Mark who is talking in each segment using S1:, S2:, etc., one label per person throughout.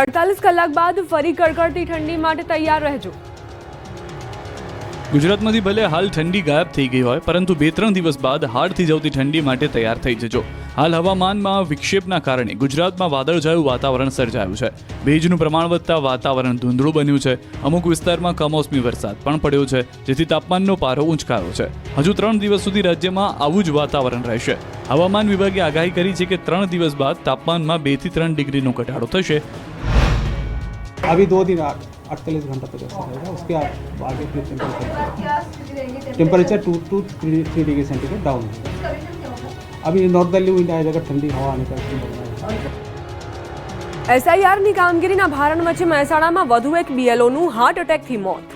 S1: અડતાલીસ કલાક બાદ ફરી કડકડતી ઠંડી માટે તૈયાર રહેજો.
S2: ગુજરાતમાંથી ભલે હાલ ઠંડી ગાયબ થઈ ગઈ હોય, પરંતુ બે ત્રણ દિવસ બાદ હાડથી જવતી ઠંડી માટે તૈયાર થઈ જજો. હાલ હવામાનમાં વિક્ષેપના કારણે ગુજરાતમાં વાદળછાયું વાતાવરણ સર્જાયું છે ભેજનું પ્રમાણ વધતા વાતાવરણ ધૂંધળું બન્યું છે અમુક વિસ્તારમાં કમોસમી વરસાદ પણ પડ્યો છે જેથી તાપમાનનો પારો ઊંચકાયો છે હજુ ત્રણ દિવસ સુધી રાજ્યમાં આવું જ વાતાવરણ રહેશે હવામાન વિભાગે આગાહી કરી છે કે ત્રણ દિવસ બાદ તાપમાનમાં બે થી ત્રણ ડિગ્રીનો ઘટાડો થશે
S3: अभी दो दिन अड़तालीस घंटा तक ऐसा रहेगा उसके आ- आगे फिर temperature temperature two two three three degree centigrade down होगा अभी नॉर्दर्ली विंड आएगा ठंडी हवा आने का संभावना है
S1: એસઆઈઆરની કામગીરીના ભારણ વચ્ચે મહેસાણામાં વધુ એક બીએલઓનું હાર્ટ એટેકથી મોત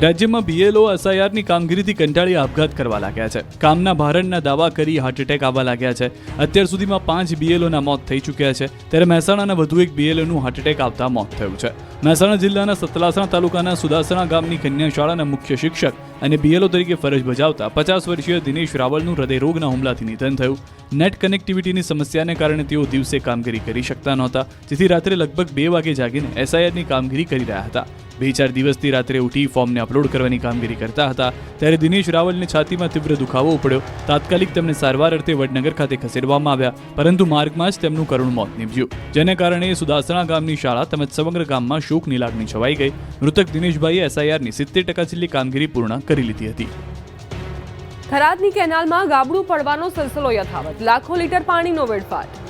S2: રાજ્યમાં બીએલઓ એસઆઈઆરની કામગીરીથી કંટાળી આપઘાત કરવા લાગ્યા છે. કામના ભારણના દાવા કરી હાર્ટ એટેક આવવા લાગ્યા છે. અત્યાર સુધીમાં પાંચ બીએલઓના મોત થઈ ચૂક્યા છે. ત્યારે મહેસાણાના વધુ એક બીએલઓનું હાર્ટ એટેક આવતા મોત થયું છે. મહેસાણા જિલ્લાના સતલાસણા તાલુકાના સુદાસણા ગામની કન્યા શાળાના મુખ્ય શિક્ષક અને બીએલઓ તરીકે ફરજ બજાવતા પચાસ વર્ષીય દિનેશ રાવલનું હૃદયરોગના હુમલાથી નિધન થયું. નેટ કનેક્ટિવિટીની સમસ્યાને કારણે તેઓ દિવસે કામગીરી કરી શકતા નહોતા. જેથી રાત્રે લગભગ બે વાગે જાગીને એસઆઈઆરની કામગીરી કરી રહ્યા હતા. બે ચાર દિવસથી રાત્રે ઉઠી ફોર્મને અપલોડ કરવાની કામગીરી કરતા હતા, ત્યારે દિનેશ રાવલને છાતીમાં તીવ્ર દુખાવો ઉપડ્યો. તાત્કાલિક તેમને સારવાર અર્થે વડનગર ખાતે ખસેડવામાં આવ્યા, પરંતુ માર્ગમાં જ તેમનું કરુણ મોત નીપજ્યું. જેને કારણે સુદાસણા ગામની શાળા તેમજ સમગ્ર ગામમાં શોકની લાગણી છવાઈ ગઈ. મૃતક દિનેશભાઈએ એસઆઈઆરની સિત્તેર ટકા જેટલી કામગીરી પૂર્ણ કરી લીધી હતી.
S1: થરાદની કેનાલમાં ગાબડું પડવાનો સિલસિલો યથાવત. લાખો લીટર પાણીનો વેડફાટ.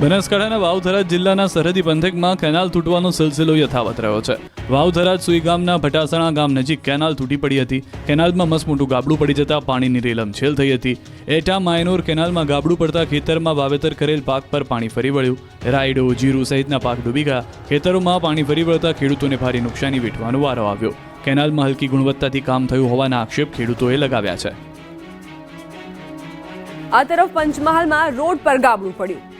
S2: બનાસકાંઠાના વાવધરાજ જિલ્લાના સરહદી પંથકમાં કેનાલ તૂટવાનો સિલસિલો યથાવત રહ્યો છે. વાવથરાજ સુઈ ગામના ભટાસણા ગામ નજીક કેનાલ તૂટી પડી હતી. કેનાલમાં મસમોટું ગાબડું પડી જતા પાણીની રેલમછેલ થઈ હતી. એટા માયનોર કેનાલમાં ગાબડું પડતા ખેતરમાં વાવેતર કરેલ પાક પર પાણી ફરી વળ્યું. રાયડો, જીરું સહિતના પાક ડૂબી ગયા. ખેતરોમાં પાણી ફરી વળતા ખેડૂતોને ભારે નુકસાની વેઠવાનો વારો આવ્યો. કેનાલમાં હલકી ગુણવત્તાથી કામ થયું હોવાના આક્ષેપ ખેડૂતોએ લગાવ્યા છે.
S1: આ તરફ પંચમહાલમાં રોડ પર ગાબડું પડ્યું.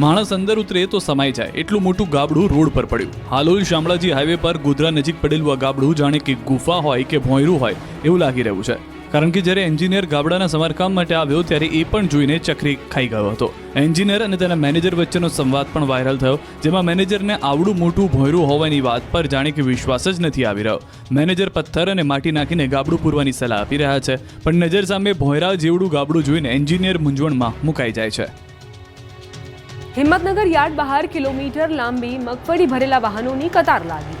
S2: માણસ અંદર ઉતરે તો સમાઈ જાય. એટલું મોટું ગાબડું રોડ પર પડ્યું. હાલોલ શામળાજી હાઈવે પર ગોધરા નજીક પડેલું આ ગાબડું જાણે કે ગુફા હોય કે ભોંયરું હોય એવું લાગી રહ્યું છે. કારણ કે જ્યારે એન્જિનિયર ગાબડાના સમારકામ માટે આવ્યો ત્યારે એ પણ જોઈને ચકરી ખાઈ ગયો હતો. એન્જિનિયર અને તેના મેનેજર વચ્ચેનો સંવાદ પણ વાયરલ થયો, જેમાં મેનેજરને આવડું મોટું ભોંયરું હોવાની વાત પર જાણે કે વિશ્વાસ જ નથી આવી રહ્યો. મેનેજર પથ્થર અને માટી નાખીને ગાબડું પૂરવાની સલાહ આપી રહ્યા છે, પણ નજર સામે ભોંયરા જેવડું ગાબડું જોઈને એન્જિનિયર મૂંઝવણમાં મુકાઈ જાય છે.
S1: હિંમતનગર યાર્ડ બહાર કિલોમીટર લાંબી મગફળી ભરેલા વાહનોની કતાર લાગી.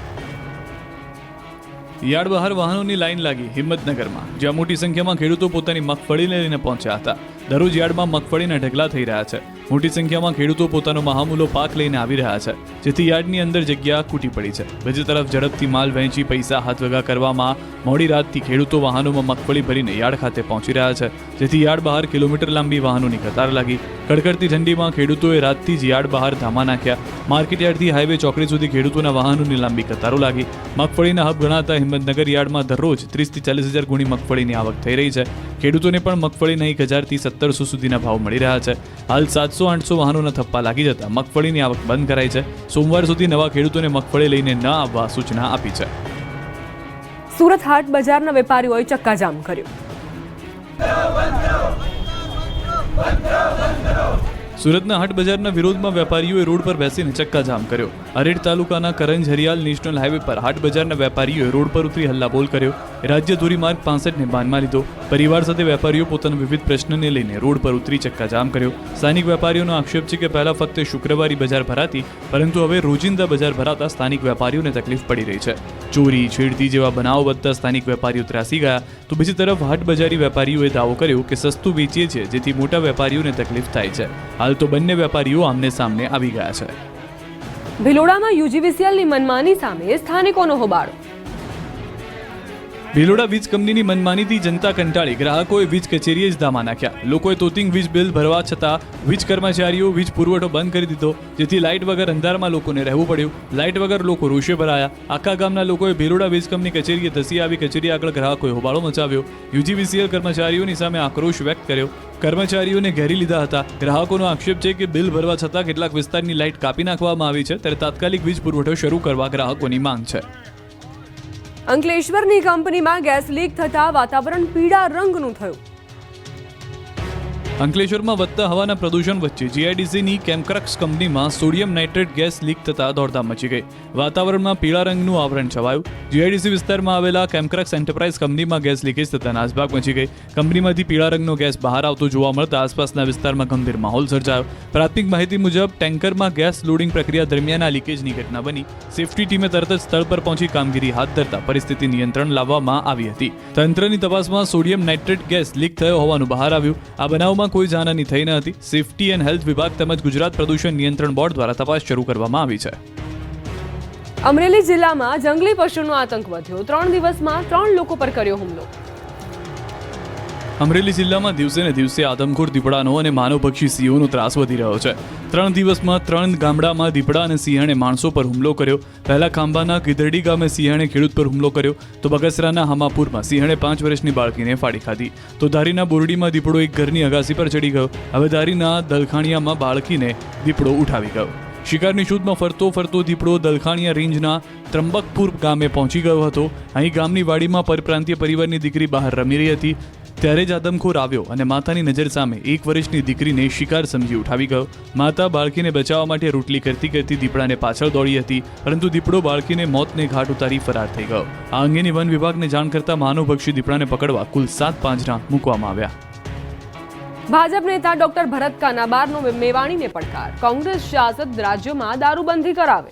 S2: યાર્ડ બહાર વાહનોની લાઈન લાગી હિંમતનગરમાં. જ્યાં મોટી સંખ્યામાં ખેડૂતો પોતાની મગફળીને લઈને પહોંચ્યા હતા. દરરોજ યાર્ડમાં મગફળીના ઢગલા થઈ રહ્યા છે. મોટી સંખ્યામાં ખેડૂતો પોતાનો મહામૂલો પાક લઈને આવી રહ્યા છે. જેથી યાર્ડની અંદર જગ્યા ખૂટી પડી છે. બીજી તરફ ઝડપથી માલ વહેંચી પૈસા હાથ વગા કરવામાં મોડી રાતથી ખેડૂતો વાહનોમાં મગફળી ભરીને યાર્ડ ખાતે પહોંચી રહ્યા છે. જેથી યાર્ડ બહાર કિલોમીટર લાંબી વાહનોની કતાર લાગી. કડકડતી ઠંડીમાં ખેડૂતોએ રાતથી જ યાર્ડ બહાર ધામા નાખ્યા. માર્કેટ યાર્ડથી હાઈવે ચોકડી સુધી ખેડૂતોના વાહનોની લાંબી કતારો લાગી. મગફળીના હબ ગણાતા હિંમતનગર યાર્ડમાં દરરોજ ત્રીસથી ચાલીસ હજાર ગુણી મગફળીની આવક થઈ રહી છે. ખેડૂતોને પણ મગફળીના એક હજારથી સત્તરસો સુધીના ભાવ મળી રહ્યા છે. હાલ સાતસો આઠસો વાહનોના થપ્પા લાગી જતા મગફળીની આવક બંધ કરાઈ છે. સોમવાર સુધી નવા ખેડૂતોને મગફળી લઈને ન આવવા સૂચના આપી છે.
S1: સુરત હાટ બજારના વેપારીઓએ ચક્કાજામ કર્યો.
S2: સુરતના હાટ બજારના વિરોધમાં વેપારીઓએ રોડ પર બેસીને ચક્કાજામ કર્યો. અરેડ તાલુકાના કરંજ હરિયાલ નેશનલ હાઈવે પર હાટ બજારના વેપારીઓએ રોડ પર ઉતરી હલ્લાબોલ કર્યો. રાજ્ય ધોરીમાર્ગ પાસઠને બાનમાં લીધો. પરિવાર સાથે વેપારીઓ પોતાના વિવિધ પ્રશ્નને લઈને રોડ પર ઉતરી ચક્કાજામ કર્યો. સ્થાનિક વેપારીઓનો આક્ષેપ છે કે પહેલા ફક્ત શુક્રવારી બજાર ભરાતી, પરંતુ હવે રોજિંદા બજાર ભરાતા સ્થાનિક વેપારીઓને તકલીફ પડી રહી છે. ચોરી, છેડતી જેવા બનાવો વધતા સ્થાનિક વેપારીઓ ત્રાસી ગયા. તો બીજી તરફ હાટ બજારી વેપારીઓએ દાવો કર્યો કે સસ્તું વેચીએ છીએ, જેથી મોટા વેપારીઓને તકલીફ થાય છે. હાલ તો બંને વેપારીઓ આમને સામને આવી ગયા છે.
S1: ભિલોડામાં યુજીવીસીએલની મનમાની સામે સ્થાનિકોનો હોબાળો.
S2: ભિલોડા વીજ કંપનીની મનમાનીથી જનતા કંટાળી. ગ્રાહકોએ વીજ કચેરીએ જ ધામા નાખ્યા. લોકોએ તોતિંગ વીજ બિલ ભરવા છતાં વીજ કર્મચારીઓ વીજ પુરવઠો બંધ કરી દીધો, જેથી લાઇટ વગર અંધારમાં લોકોને રહેવું પડ્યું. લાઇટ વગર લોકો રોષે ભરાયા. આખા ગામના લોકોએ ભેલોડા વીજ કંપની કચેરીએ ધસી આવી કચેરી આગળ ગ્રાહકોએ હોબાળો મચાવ્યો. યુજીવીસીએલ કર્મચારીઓની સામે આક્રોશ વ્યક્ત કર્યો. કર્મચારીઓને ઘેરી લીધા હતા. ગ્રાહકોનો આક્ષેપ છે કે બિલ ભરવા છતાં કેટલાક વિસ્તારની લાઇટ કાપી નાખવામાં આવી છે, ત્યારે તાત્કાલિક વીજ પુરવઠો શરૂ કરવા ગ્રાહકોની માંગ છે.
S1: અંકલેશ્વરની કંપનીમાં ગેસ લીક થતા વાતાવરણ પીળા રંગનું થયું.
S2: અંકલેશ્વરમાં વધતા હવાના પ્રદૂષણ વચ્ચે જીઆઈડીસીની કેમક્રક્સ કંપનીમાં સોડિયમ નાઇટ્રેટ ગેસ લીક થતા દોડધામ મચી ગઈ. વાતાવરણમાં પીળા રંગનું આવરણ છવાયું. જીઆઈડીસી વિસ્તારમાં આવેલા કેમક્રક્સ એન્ટરપ્રાઇઝ કંપનીમાં ગેસ લીકેજ થતા નાસભાગ મચી ગઈ. કંપનીમાંથી પીળા રંગનો ગેસ બહાર આવતો જોવા મળતા આસપાસના વિસ્તારમાં ગંભીર માહોલ સર્જાયો. પ્રાથમિક માહિતી મુજબ, ટેન્કરમાં ગેસ લોડિંગ પ્રક્રિયા દરમિયાન આ લીકેજની ઘટના બની. સેફટી ટીમે તરત જ સ્થળ પર પહોંચી કામગીરી હાથ ધરતા પરિસ્થિતિ નિયંત્રણ લાવવામાં આવી હતી. તંત્રની તપાસમાં સોડિયમ નાઇટ્રેટ ગેસ લીક થયો હોવાનું બહાર આવ્યું. આ બનાવમાં કોઈ જાનહાની થઈ ન હતી. સેફટી એન્ડ હેલ્થ વિભાગ તેમજ ગુજરાત પ્રદૂષણ નિયંત્રણ બોર્ડ દ્વારા તપાસ શરૂ કરવામાં આવી છે.
S1: અમરેલી જિલ્લામાં જંગલી પશુનો આતંક વધ્યો. ત્રણ દિવસમાં ત્રણ લોકો પર કર્યો હુમલો.
S2: અમરેલી જિલ્લામાં દિવસે ને દિવસે આદમખોર દીપડાનો અને માનવભક્ષી સિંહોનો ત્રાસ વધી રહ્યો છે. ત્રણ દિવસમાં ત્રણ ગામડામાં દીપડા અને સિંહણે માણસો પર હુમલો કર્યો. પહેલા ખાંભાના ગીધરડી ગામે સિંહણે ખેડૂત પર હુમલો કર્યો. તો બગસરાના હમાપુરમાં સિંહણે પાંચ વર્ષની બાળકીને ફાડી ખાધી. તો ધારીના બોરડીમાં દીપડો એક ઘરની અગાસી પર ચડી ગયો. હવે ધારીના દલખાણિયામાં બાળકીને દીપડો ઉઠાવી ગયો. શિકારની શોધમાં ફરતો ફરતો દીપડો દલખાણીયા રેન્જના ત્રંબકપુર ગામે પહોંચી ગયો હતો. અહીં ગામની વાડીમાં પરપ્રાંતીય પરિવારની દીકરી બહાર રમી રહી હતી. ત્યારે જ આદમખોર આવ્યો અને માતાની નજર સામે એક વર્ષની દીકરીને શિકાર સમજી ઉઠાવી ગયો. માતા બાળકીને બચાવવા માટે રોટલી કરતી કરતી દીપડાને પાછળ દોડી હતી, પરંતુ દીપડો બાળકીને મોતને ઘાટ ઉતારી ફરાર થઈ ગયો. આ અંગેની વન વિભાગને જાણ કરતા માનવભક્ષી દીપડાને પકડવા કુલ સાત પાંજરા મૂકવામાં આવ્યા.
S1: ભાજપ નેતા ડોક્ટર ભરત કાનાબારનો મેવાણીને પડકાર. કોંગ્રેસ શાસિત રાજ્યોમાં દારૂબંધી કરાવે.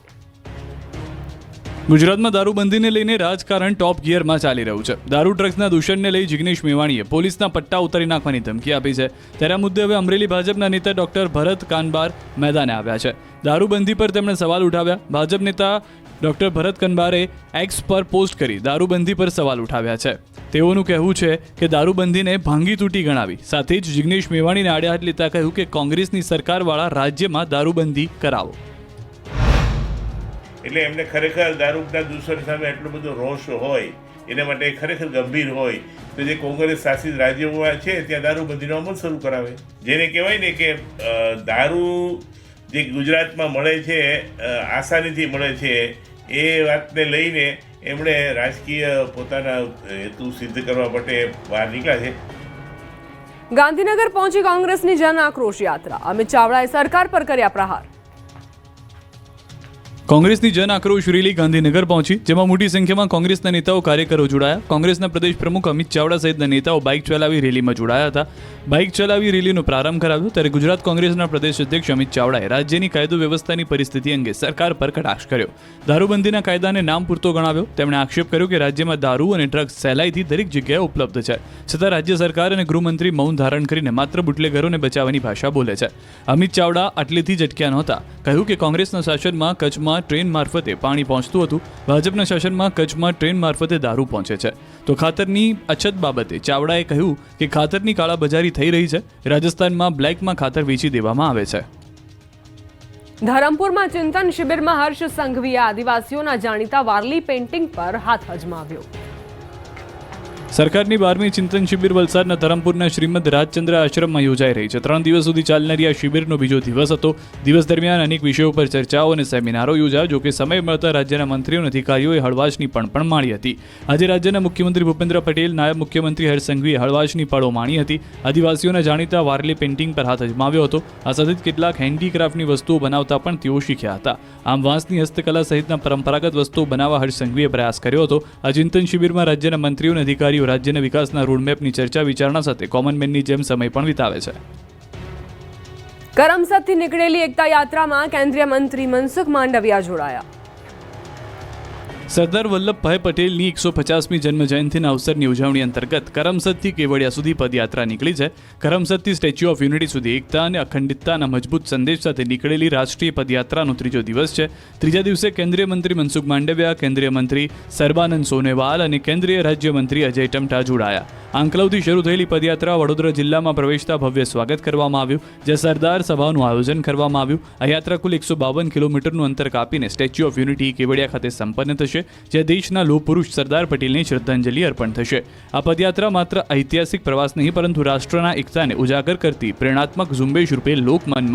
S2: ગુજરાતમાં દારૂબંધીને લઈને રાજકારણ ટોપ ગિયરમાં ચાલી રહ્યું છે. દારૂ ડ્રગ્સના દૂષણને લઈ જિગ્નેશ મેવાણીએ પોલીસના પટ્ટા ઉતારી નાખવાની ધમકી આપી છે. ત્યારે આ મુદ્દે હવે અમરેલી ભાજપના નેતા ડોક્ટર ભરત કાનબાર મેદાને આવ્યા છે. દારૂબંધી પર તેમણે સવાલ ઉઠાવ્યા. ભાજપ નેતા ડોક્ટર ભરત કનબારે એક્સ પર પોસ્ટ કરી દારૂબંધી પર સવાલ ઉઠાવ્યા છે. તેઓનું કહેવું છે કે દારૂબંધીને ભાંગી તૂટી ગણાવી. સાથે જ જિગ્નેશ મેવાણીને આડે લેતા કહ્યું કે કોંગ્રેસની સરકારવાળા રાજ્યમાં દારૂબંધી કરાવો.
S4: એટલે એમને ખરેખર દારૂના દૂષણ સામે એટલો બધો રોષ હોય, એના માટે ખરેખર ગંભીર હોય, તો જે કોંગ્રેસ શાસિત રાજ્યોમાં છે, ત્યાં દારૂબંધીનો અમલ શરૂ કરાવે. જેને કહેવાય ને કે દારૂ જે ગુજરાતમાં મળે છે આસાનીથી મળે છે એ વાતને લઈને એમણે રાજકીય પોતાના હેતુ સિદ્ધ કરવા માટે બહાર નીકળ્યા છે.
S1: ગાંધીનગર પહોંચી કોંગ્રેસની જન આક્રોશ યાત્રા. અમિત ચાવડાએ સરકાર પર કર્યા પ્રહાર.
S2: કોંગ્રેસની જન આક્રોશ રેલી ગાંધીનગર પહોંચી, જેમાં મોટી સંખ્યામાં કોંગ્રેસના નેતાઓ કાર્યકરો જોડાયા. કોંગ્રેસના પ્રદેશ પ્રમુખ અમિત ચાવડા સહિતના નેતાઓ બાઇક ચલાવી રેલીમાં જોડાયા હતા. બાઇક ચલાવી રેલીનો પ્રારંભ કરાવ્યો, ત્યારે ગુજરાત કોંગ્રેસના પ્રદેશ અધ્યક્ષ અમિત ચાવડાએ રાજ્યની કાયદો વ્યવસ્થાની પરિસ્થિતિ અંગે સરકાર પર કટાક્ષ કર્યો. દારૂબંધીના કાયદાને નામ પૂરતો ગણાવ્યો. તેમણે આક્ષેપ કર્યો કે રાજ્યમાં દારૂ અને ડ્રગ્સ સહેલાઈથી દરેક જગ્યાએ ઉપલબ્ધ છે, છતાં રાજ્ય સરકાર અને ગૃહમંત્રી મૌન ધારણ કરીને માત્ર બુટલેગરોને બચાવવાની ભાષા બોલે છે. અમિત ચાવડા આટલેથી જ અટક્યા નહોતા. કહ્યું કે કોંગ્રેસના શાસનમાં કચ્છમાં ટ્રેન મારફતે પાણી પહોંચતું હતું. ભાજપના શાસનમાં કચ્છમાં ટ્રેન મારફતે દારૂ પહોંચે છે. તો ખાતરની અછત બાબતે ચાવડાએ કહ્યું કે ખાતરની કાળાબજારી થઈ રહી છે. રાજસ્થાનમાં બ્લેકમાં ખાતર વેચી દેવામાં આવે છે.
S1: ધરમપુરમાં ચિંતન શિબિરમાં હર્ષ સંઘવીએ આદિવાસીઓના જાણીતા વારલી પેઇન્ટિંગ પર હાથ અજમાવ્યો.
S2: સરકારની બારમી ચિંતન શિબિર વલસાડના ધરમપુરના શ્રીમદ રાજચંદ્ર આશ્રમમાં યોજાઈ રહી છે. ત્રણ દિવસ સુધી ચાલનારી આ શિબિરનો બીજો દિવસ હતો. દિવસ દરમિયાન અનેક વિષયો પર ચર્ચાઓ અને સેમિનારો યોજાયા, જોકે સમય મળતા રાજ્યના મંત્રીઓ અને અધિકારીઓએ હળવાશની પણ પણ માણી હતી. આજે રાજ્યના મુખ્યમંત્રી ભૂપેન્દ્ર પટેલ, નાયબ મુખ્યમંત્રી હર્ષ હળવાશની પળો માણી હતી. આદિવાસીઓના જાણીતા વારલી પેઇન્ટિંગ પર હાથ અજમાવ્યો હતો. આ સાથે જ કેટલાક હેન્ડીક્રાફ્ટની વસ્તુઓ બનાવતા પણ તેઓ શીખ્યા હતા. આમ વાંસની હસ્તકલા સહિતના પરંપરાગત વસ્તુઓ બનાવવા હર્ષ પ્રયાસ કર્યો હતો. આ ચિંતન શિબિરમાં રાજ્યના મંત્રીઓ અને અધિકારીઓ રાજ્યના વિકાસના રોડમેપની ચર્ચા વિચારણા સાથે કોમનમેનની જેમ સમય પણ વિતાવે છે.
S1: કરમસદથી નીકળેલી એકતા યાત્રામાં કેન્દ્રીય મંત્રી મનસુખ માંડવિયા જોડાયા.
S2: સરદાર વલ્લભભાઈ પટેલની એકસો પચાસમી જન્મ જયંતિના અવસરની ઉજવણી અંતર્ગત કરમસદથી કેવડિયા સુધી પદયાત્રા નીકળી છે. કરમસદથી સ્ટેચ્યુ ઓફ યુનિટી સુધી એકતા અને અખંડિતતાના મજબૂત સંદેશ સાથે નીકળેલી રાષ્ટ્રીય પદયાત્રાનો ત્રીજો દિવસ છે. ત્રીજા દિવસે કેન્દ્રીય મંત્રી મનસુખ માંડવિયા, કેન્દ્રીય મંત્રી સર્બાનંદ સોનેવાલ અને કેન્દ્રીય રાજ્યમંત્રી અજય ટમટા જોડાયા. આંકલવથી શરૂ થયેલી પદયાત્રા વડોદરા જિલ્લામાં પ્રવેશતા ભવ્ય સ્વાગત કરવામાં આવ્યું જે સરદાર સભાનું આયોજન કરવામાં આવ્યું. આ યાત્રા કુલ એકસો બાવન કિલોમીટરનું અંતર કાપીને સ્ટેચ્યુ ઓફ યુનિટી કેવડિયા ખાતે સંપન્ન થશે. જ્યાં દેશના લોહ પુરુષ સરદાર પટેલને શ્રદ્ધાંજલિ અર્પણ થશે. આ પદયાત્રા માત્ર ઐતિહાસિક પ્રવાસ નહીં, પરંતુ રાષ્ટ્રના એકતાને ઉજાગર કરતી પ્રેરણાત્મક ઝુંબેશ રૂપે લોકમનમાં